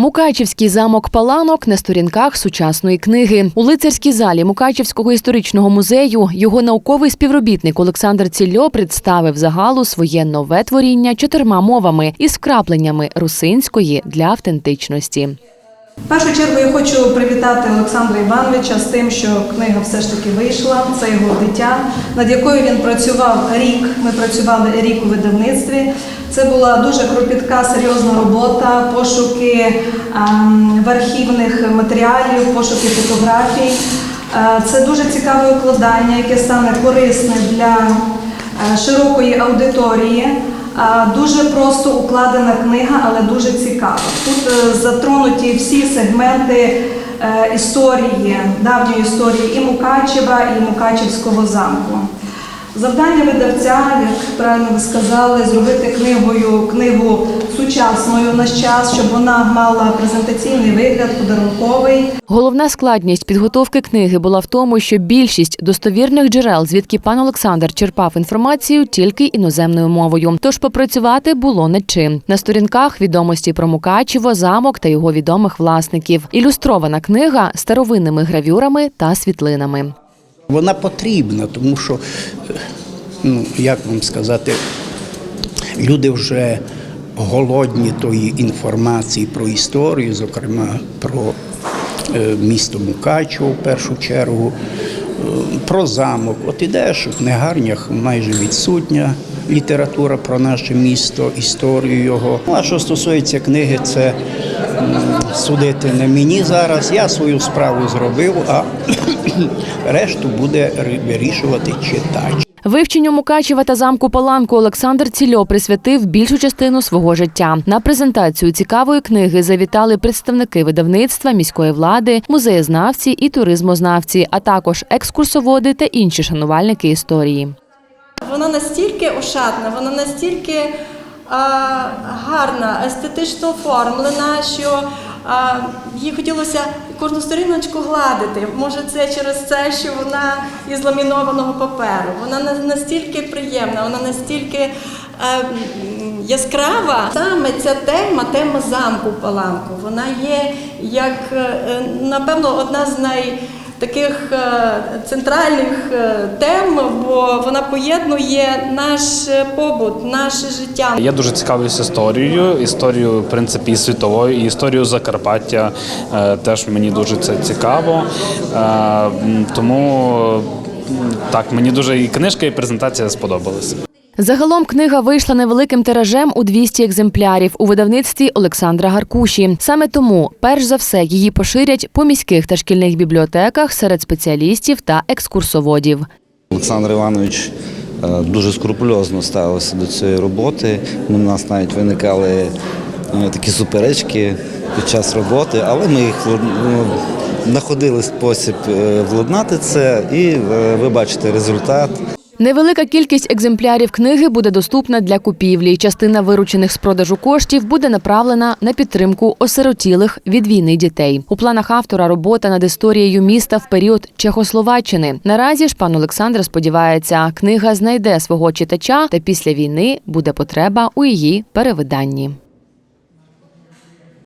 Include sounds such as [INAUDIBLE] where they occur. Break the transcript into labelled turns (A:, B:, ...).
A: Мукачівський замок Паланок на сторінках сучасної книги. У лицарській залі Мукачівського історичного музею його науковий співробітник Олександр Цільо представив загалу своє нове творіння чотирма мовами із вкрапленнями русинської для автентичності.
B: В першу чергу я хочу привітати Олександра Івановича з тим, що книга все ж таки вийшла. Це його дитя, над якою він працював рік. Ми працювали рік у видавництві. Це була дуже кропітка, серйозна робота, пошуки ем, в архівних матеріалів, пошуки фотографій. Е, Це дуже цікаве укладання, яке стане корисне для е, широкої аудиторії. Дуже просто укладена книга, але дуже цікава. Тут е, затронуті всі сегменти е, історії, давньої історії і Мукачева, і Мукачевського замку. Завдання видавця, як правильно ви сказали, зробити книгою книгу сучасною в наш час, щоб вона мала презентаційний вигляд, подарунковий.
A: Головна складність підготовки книги була в тому, що більшість достовірних джерел, звідки пан Олександр черпав інформацію, тільки іноземною мовою. Тож попрацювати було над чим. На сторінках відомості про Мукачево, замок та його відомих власників. Ілюстрована книга старовинними гравюрами та світлинами.
C: Вона потрібна, тому що, ну, як вам сказати, люди вже голодні тої інформації про історію, зокрема про е, місто Мукачево в першу чергу, е, про замок. От ідеш в книгарнях майже відсутня література про наше місто, історію його. Ну, а що стосується книги, це судити не мені зараз. Я свою справу зробив, а [CLEARS THROAT] решту буде вирішувати читач.
A: Вивченню Мукачева та замку Паланку Олександр Цільо присвятив більшу частину свого життя. На презентацію цікавої книги завітали представники видавництва, міської влади, музеєзнавці і туризмознавці, а також екскурсоводи та інші шанувальники історії.
D: Вона настільки ошатна, вона настільки а, гарна, естетично оформлена, що а, їй хотілося кожну сторіночку гладити. Може, це через це, що вона із ламінованого паперу. Вона на- настільки приємна, вона настільки е, яскрава. Саме ця тема, тема замку Паланку, вона є як, е, напевно, одна з най таких е, центральних е, тем, бо вона поєднує наш е, побут, наше життя.
E: Я дуже цікавлюсь історією, історією, в принципі, і світовою, і історією Закарпаття теж мені дуже це цікаво. Тому так, мені дуже і книжка, і презентація сподобалися.
A: Загалом книга вийшла невеликим тиражем у 200 екземплярів у видавництві Олександра Гаркуші. Саме тому, перш за все, її поширять по міських та шкільних бібліотеках серед спеціалістів та екскурсоводів.
F: Олександр Іванович е, дуже скрупульозно ставився до цієї роботи. У нас навіть виникали е, такі суперечки під час роботи, але ми їх ну, знаходили спосіб е, владнати це, і ви бачите результат.
A: Невелика кількість екземплярів книги буде доступна для купівлі. Частина виручених з продажу коштів буде направлена на підтримку осиротілих від війни дітей. У планах автора робота над історією міста в період Чехословаччини. Наразі ж пан Олександр сподівається, книга знайде свого читача, та після війни буде потреба у її перевиданні.